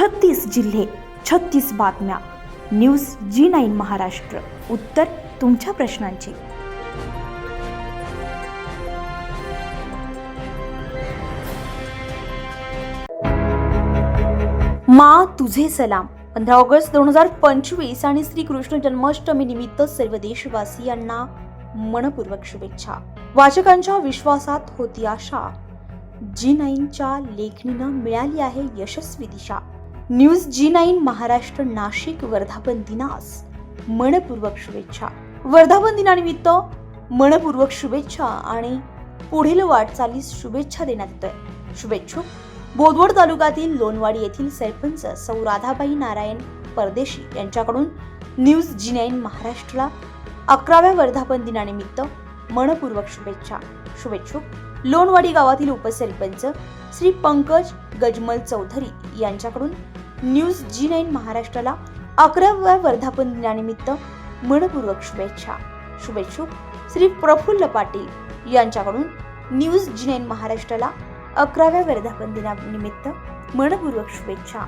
छत्तीस जिल्हे छत्तीस बातम्या. News G nine Maharashtra. उत्तर तुमच्या प्रश्नांची. मा तुझे सलाम. पंधरा ऑगस्ट दोन हजार पंचवीस आणि श्रीकृष्ण जन्माष्टमी निमित्त सर्व देशवासियांना मनपूर्वक शुभेच्छा. वाचकांच्या विश्वासात होती आशा. जी नाईनच्या लेखणीनं मिळाली आहे यशस्वी दिशा. News G nine Maharashtra Nashik वर्धापन दिनास. मनपूर्वक शुभेच्छा. वर्धापन दिनानिमित्त मनपूर्वक शुभेच्छा आणि पुढील वाटचालीस शुभेच्छा देण्यात येतोय. शुभेच्छुक बोदवड तालुक्यातील लोणवाडी येथील सरपंच सौ राधाबाई नारायण परदेशी यांच्याकडून न्यूज जी नाईन महाराष्ट्राला अकराव्या वर्धापन दिनानिमित्त मनपूर्वक शुभेच्छा. शुभेच्छुक लोणवाडी गावातील उपसरपंच श्री पंकज गजमल चौधरी यांच्याकडून न्यूज जी नाईन महाराष्ट्राला अकराव्या वर्धापन दिनानिमित्त मनपूर्वक शुभेच्छा. शुभेच्छुक श्री प्रफुल्ल पाटील यांच्याकडून न्यूज जी नाईन महाराष्ट्राला अकराव्या वर्धापन दिनानिमित्त मनपूर्वक शुभेच्छा.